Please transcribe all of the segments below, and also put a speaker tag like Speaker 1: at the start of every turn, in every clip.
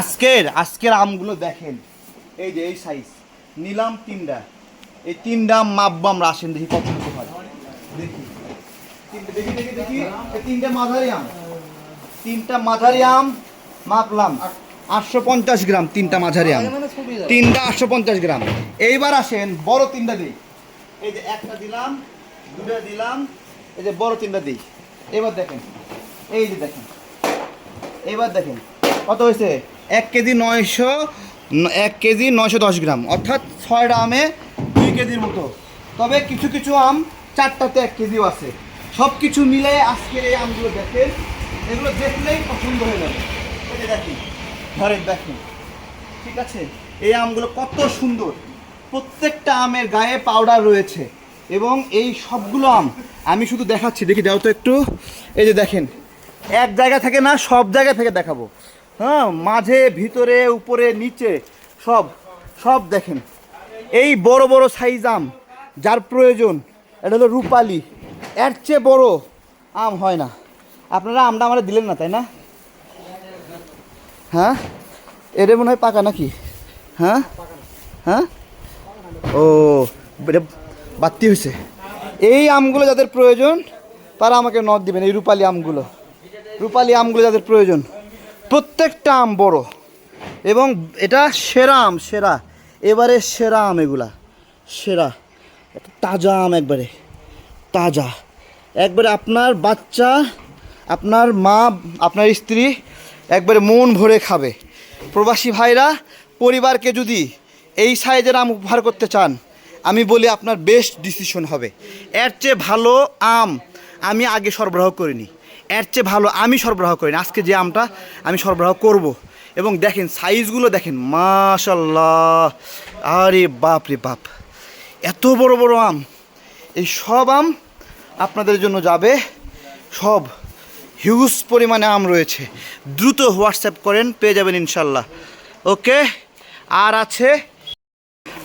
Speaker 1: আজকের আজকের আমগুলো দেখেন। এই যে এই সাইজ নিলাম তিনটা। এই তিনটা মাপবো আমরা, আসেন দেখি কতটুকু হয় দেখি। মাঝারি আম। তিনটা মাঝারি আম মাপলাম। আটশো পঞ্চাশ গ্রাম তিনটা মাঝারি আম। তিনটা আটশো পঞ্চাশ গ্রাম। এইবার আসেন, বড় তিনটা দিই। এই যে একটা দিলাম, দুটা দিলাম। এই যে বড় তিনটা দিই। এবার দেখেন। এই যে দেখেন। এবার দেখেন, কত হয়েছে? এক কেজি নয়শো, এক কেজি নয়শো দশ গ্রাম, অর্থাৎ ছয়টা আমে দুই কেজির মতো। তবে কিছু কিছু আম চারটাতে এক কেজিও আছে। সব কিছু মিলে আজকের এই আমগুলো দেখেন, এগুলো দেখলেই পছন্দ হয়ে যাবে। যে দেখেন, ধরেন দেখেন, ঠিক আছে? এই আমগুলো কত সুন্দর। প্রত্যেকটা আমের গায়ে পাউডার রয়েছে। এবং এই সবগুলো আম আমি শুধু দেখাচ্ছি, দেখি দাও তো একটু। এই যে দেখেন এক জায়গা থেকে না, সব জায়গা থেকে দেখাবো। হ্যাঁ মাঝে, ভিতরে, উপরে, নিচে, সব সব দেখেন। এই বড় বড় সাইজ আম, যার প্রয়োজন, এটা হলো রূপালি। এর চেয়ে বড় আম হয় না। আপনারা আমটা আমরা দিলেন না, তাই না? হ্যাঁ? এটা মনে হয় পাকা নাকি? হ্যাঁ? হ্যাঁ? ও, এটা বাড়তি হয়েছে। এই আমগুলো যাদের প্রয়োজন, তারা আমাকে নদ দিবেন, এই রূপালি আমগুলো। রূপালি আমগুলো যাদের প্রয়োজন। প্রত্যেকটা আম বড় এবং এটা সেরা আম, সেরা। এবারে সেরা আম এগুলা, সেরা। তাজা আম একবারে, তাজা। একবারে আপনার বাচ্চা, আপনার মা, আপনার স্ত্রী একবারে মন ভরে খাবে। প্রবাসী ভাইরা, পরিবারকে যদি এই সাইজের আম উপহার করতে চান, আমি বলি আপনার বেস্ট ডিসিশন হবে। এর চেয়ে ভালো আম আমি আগে সরবরাহ করিনি। এর চেয়ে ভালো আমি সরবরাহ করিনি আজকে যে আমটা আমি সরবরাহ করব। এবং দেখেন, সাইজগুলো দেখেন মাশাল্লাহ আরে বাপ রে বাপ। এত বড় বড় আম। এই সব আম আপনাদের জন্য যাবে। সব হিউজ পরিমাণে আম রয়েছে। দ্রুত হোয়াটসঅ্যাপ করেন, পেয়ে যাবেন ইনশাল্লাহ ওকে? আর আছে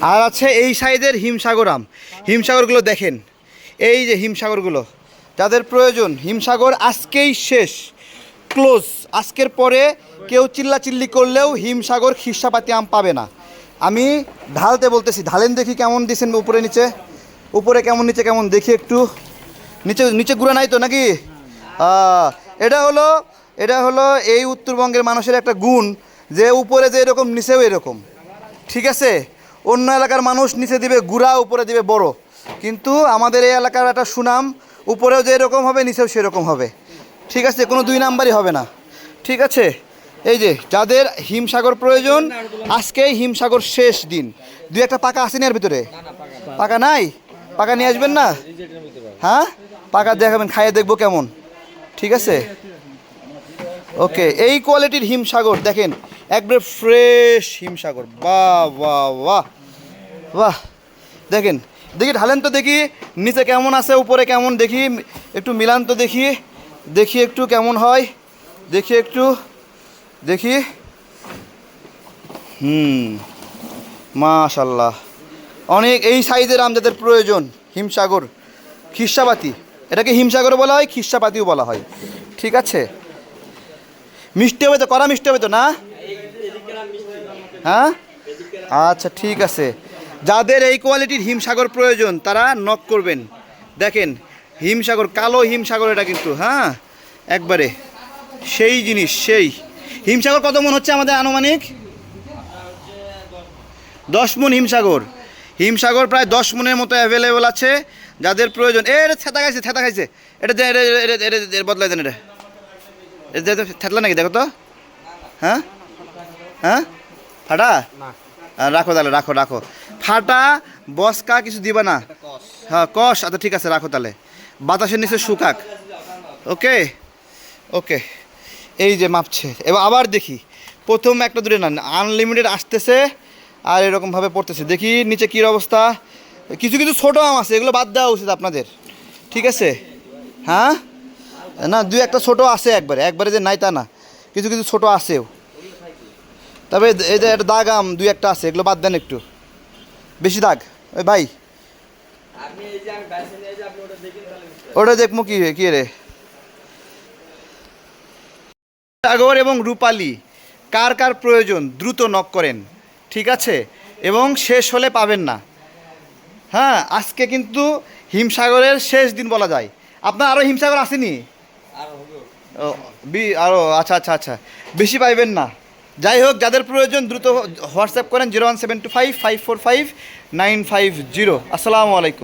Speaker 1: আর আছে এই সাইজের হিমসাগর আম। হিমসাগরগুলো দেখেন। এই যে হিমসাগরগুলো। যাদের প্রয়োজন, হিমসাগর আজকেই শেষ। ক্লোজ। আজকের পরে কেউ চিল্লাচিল্লি করলেও হিমসাগর খিসাপাতি আম পাবে না। আমি ঢালতে বলতেছি, ঢালেন দেখি কেমন দিছেন উপরে নিচে। উপরে কেমন, নিচে কেমন, দেখি একটু। নিচে নিচে ঘুরে নাই তো নাকি? এটা হলো এটা হলো এই উত্তরবঙ্গের মানুষের একটা গুণ, যে উপরে যে এরকম, নিচেও এরকম। ঠিক আছে? অন্য এলাকার মানুষ নিচে দিবে, গুড়া উপরে দিবে বড়। কিন্তু আমাদের এই এলাকার একটা সুনাম উপরেও যে এরকম হবে, নিচেও সেরকম হবে। ঠিক আছে? কোনো দুই নাম্বারই হবে না। ঠিক আছে? এই যে, যাদের হিমসাগর প্রয়োজন, আজকেই হিমসাগর শেষ দিন। দুই একটা পাকা আসেনি এর ভিতরে? পাকা নাই? পাকা নিয়ে আসবেন না? হ্যাঁ? পাকা দেখাবেন, খাইয়ে দেখব কেমন। ঠিক আছে? ওকে, এই কোয়ালিটির হিমসাগর, দেখেন, একবারে ফ্রেশ হিমসাগর। বাহ বাহ। বাহ, দেখেন দেখি, ঢালেন তো দেখি, নিচে কেমন আছে, উপরে কেমন, দেখি, একটু মিলান তো দেখি দেখি একটু কেমন হয়, দেখি একটু, দেখি। হুম, মাশাল্লাহ। অনেক, এই সাইজের আম যাদের প্রয়োজন, হিমসাগর। খিসাপাতি, এটাকে হিমসাগর বলা হয়, খিসাপাতিও বলা হয়। ঠিক আছে? মিষ্টি হবে তো, কড়া মিষ্টি হবে তো না? হ্যাঁ? আচ্ছা ঠিক আছে। যাদের এই কোয়ালিটির হিমসাগর প্রয়োজন, তারা নক করবেন। দেখেন, হিমসাগর, কালো হিমসাগর এটা কিন্তু হ্যাঁ? একবারে, সেই জিনিস, সেই। হিমসাগর কত মন হচ্ছে আমাদের আনুমানিক? দশ মন হিমসাগর। হিমসাগর প্রায় দশ মনের মতো অ্যাভেলেবল আছে, যাদের প্রয়োজন। এ, এটা থেতা খাইছে থেতা খাইছে। এটা বদলাই দেন এটা। থেতলা নাকি, দেখো তো। হ্যাঁ? হ্যাঁ? ফাটা? রাখো তাহলে রাখো রাখো। ফাটা বসকা কিছু দিবা না? হ্যাঁ কষ আচ্ছা ঠিক আছে রাখো তাহলে। বাতাসের নিচে শুকাক। ওকে? ওকে। এই যে মাপছে। এবার আবার দেখি। প্রথম একটা দূরে না আনলিমিটেড আসতেছে আর এরকমভাবে পড়তেছে। দেখি নিচে কী অবস্থা। কিছু কিছু ছোটো আম আছে এগুলো বাদ দেওয়া উচিত আপনাদের। ঠিক আছে? হ্যাঁ? না দুই একটা ছোটো আছে একবারে। একবারে যে নাই তা না। কিছু কিছু ছোটো আছেও। তবে এই যে একটা দাগ আম দুই একটা আছে এগুলো বাদ দেন একটু। বেশি দাগ? ওই ভাই। ওটা দেখব কি কি রে? সাগর এবং রূপালী কার কার প্রয়োজন দ্রুত নক করেন ঠিক আছে? এবং শেষ হলে পাবেন না। হ্যাঁ আজকে কিন্তু হিমসাগরের শেষ দিন বলা যায়। আপনার আরও হিমসাগর আসেনি? ও, বি- আরও আচ্ছা আচ্ছা আচ্ছা। বেশি পাইবেন না। যাই হোক যাদের প্রয়োজন দ্রুত হোয়াটসঅ্যাপ করেন, zero one seven two five five four five, nine five zero. আসসালামু আলাইকুম।